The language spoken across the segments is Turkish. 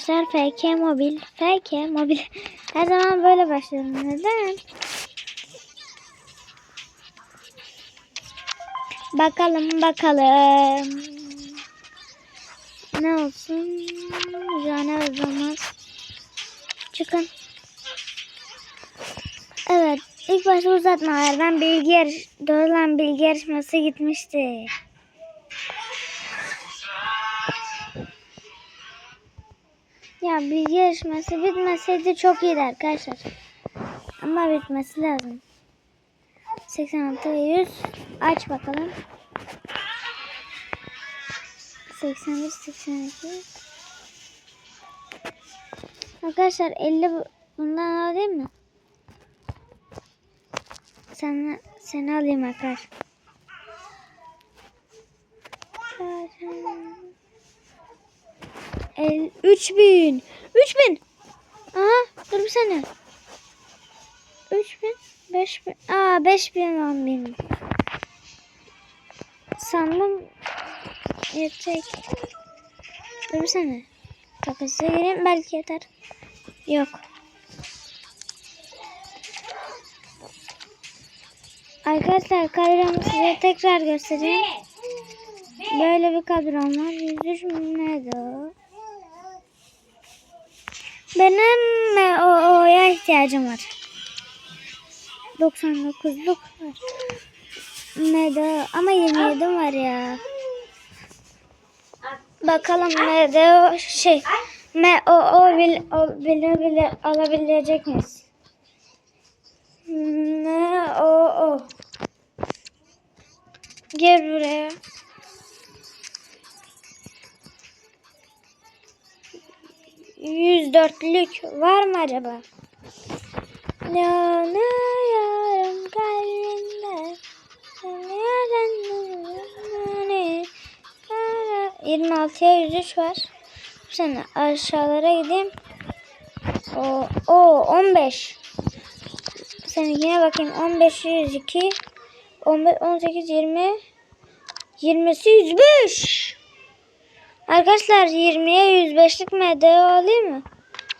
Arkadaşlar FK mobil, FK mobil. Her zaman böyle başlıyorum. Neden? Bakalım bakalım. Ne olsun? Jane Özlemez. Çıkın. Evet. ilk başta uzatmalardan bilgi yarış, bilgi yarışması gitmişti. Ya bilgi yarışması bitmeseydi çok iyiydi arkadaşlar. Ama bitmesi lazım. 86 ve 100 aç bakalım. 81 82 Arkadaşlar 50 bu- bundan alayım mı? Sen seni alayım arkadaşlar. El, 3000 3000 Aha dur bir saniye. 3000 5000 Aa 5000 10.000 Sandım. Yetecek Dur bir saniye. Takasıya gireyim belki yeter. Yok. Arkadaşlar kadromu size tekrar göstereyim. Böyle bir kadrom var. 103 neydi o? Benim mi o o'ya ihtiyacım var. 99'luk var. Neydi o? Ama 27 var ya. Bakalım neydi o şey. M o o bil, o, bile bile alabilecek miyiz? Ne o o. Gel buraya. Yüz dörtlük var mı acaba? Yanıyorum kalbimde. Yirmi altıya yüz üç var. Şimdi aşağılara gideyim. O, o 15. Seninkine bakayım. 15, 102, 15, 18, 20, 20'si 105. Arkadaşlar 20'ye 105'lik MDO alayım mı?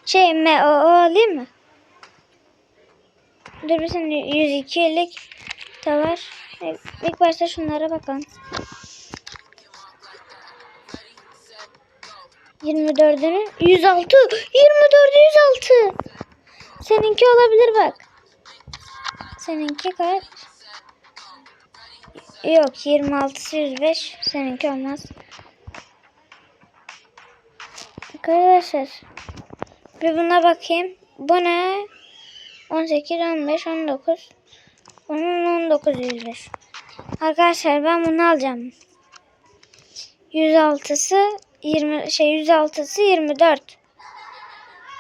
Şey MOO alayım mı? Dur bir saniye 102'lik de var. E, İlk başta şunlara bakalım. 24'ünü 106 24'ü 106 Seninki olabilir bak. Seninki kaç? Yok 26'sı 105 seninki olmaz. Arkadaşlar bir buna bakayım. Bu ne? 18, 15, 19. Bunun 19, 105. Arkadaşlar ben bunu alacağım. 106'sı 20 şey 106'sı 24.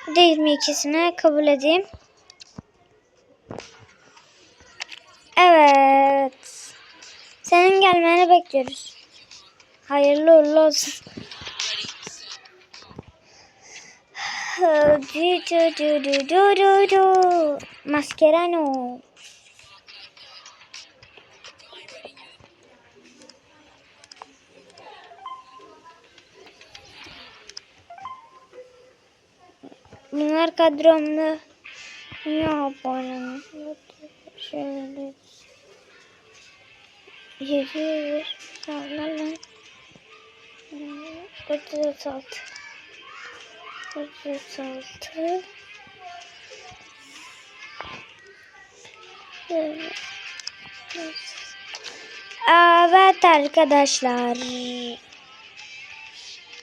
Bir de 22'sine kabul edeyim. Evet. Senin gelmeni bekliyoruz. Hayırlı uğurlu olsun. do do do do do do do. Maschera no. Bunlar kadromda. Niye abonem? Şöyle. Yedi bir. Sağlar lan. Kutu salt. 436. Evet arkadaşlar.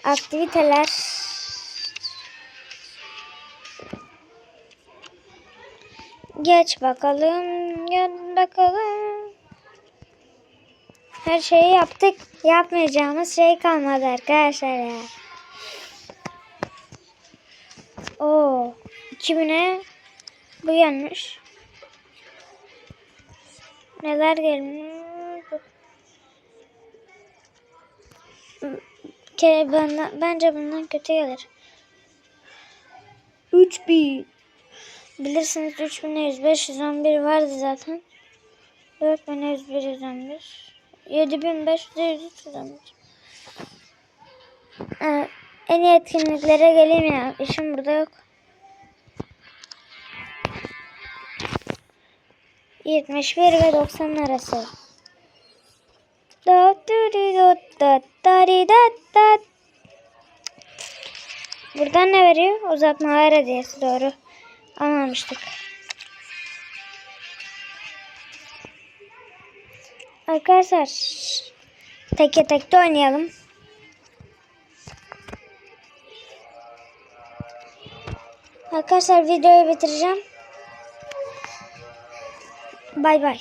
Aktiviteler. Geç bakalım. Gel bakalım. Her şeyi yaptık. Yapmayacağımız şey kalmadı arkadaşlar ya. Oo, 2000'e bu yanlış. Neler gelmiş? Ke bana, bence bundan kötü gelir. 3000. Bilirsiniz 3100 511 vardı zaten. 4100 111. 7500 111. Evet. En iyi etkinliklere ya. İşim burada yok. 71 ve 90 arası. Buradan ne veriyor? Uzatmalar hediyesi doğru. Almamıştık. Arkadaşlar teke tekte oynayalım. Arkadaşlar videoyu bitireceğim. Bay bay.